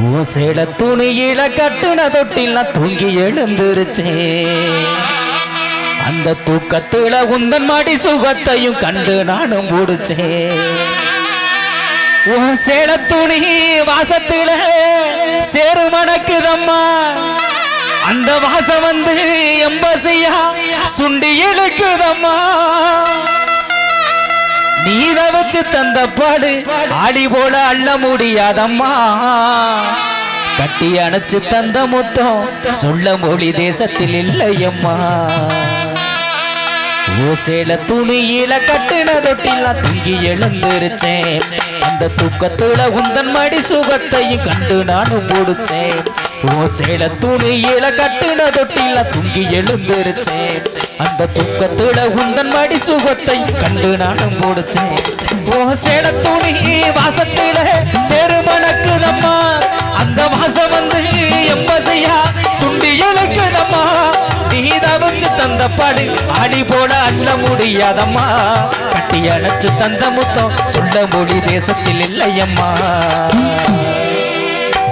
ஓ சேல துணியில கட்டுன தொட்டில் நான் தூங்கி எழுந்திருச்சேன் அந்த தூக்கத்துல உந்தன் மாடி சுகத்தையும் கண்டு நானும் முடிச்சேன் ஓ சேல துணி வாசத்துல சேரு மணக்குதம்மா அந்த வாசம் வந்து எம்பசியா சுண்டி இழுக்குதம்மா. நீத வச்சு தந்த பாடு. ஆடி போல அள்ள முடியாதம்மா. கட்டி அணைச்சு தந்த மொத்தம். சொல்ல மொழி தேசத்தில் இல்லையம்மா. ஓசேல துணியில கட்டுன தொட்டில தூங்கி எழுந்திருச்சேன். அந்த தூக்கத்துல உந்தன் மடி சுகத்தையும் கண்டு நானும் போடுச்சேன். ஓசேல துணியில கட்டுன தொட்டில தூங்கி எழுந்திருச்சேன். அந்த தூக்கத்துல உந்தன் மடி சுகத்தையும் கண்டு நானும் போடுச்சேன். ஓசேல துணி வாசத்துல சேரு மணக்குதம்மா அந்த வாசம் வந்து எப்ப செய்யா? அணைச்சு தந்த பாடு ஆடி போல அல்ல முடியாதம்மா. கட்டி அணைச்சு தந்த முத்தம் சொல்ல மொழி தேசத்தில் இல்லையம்மா.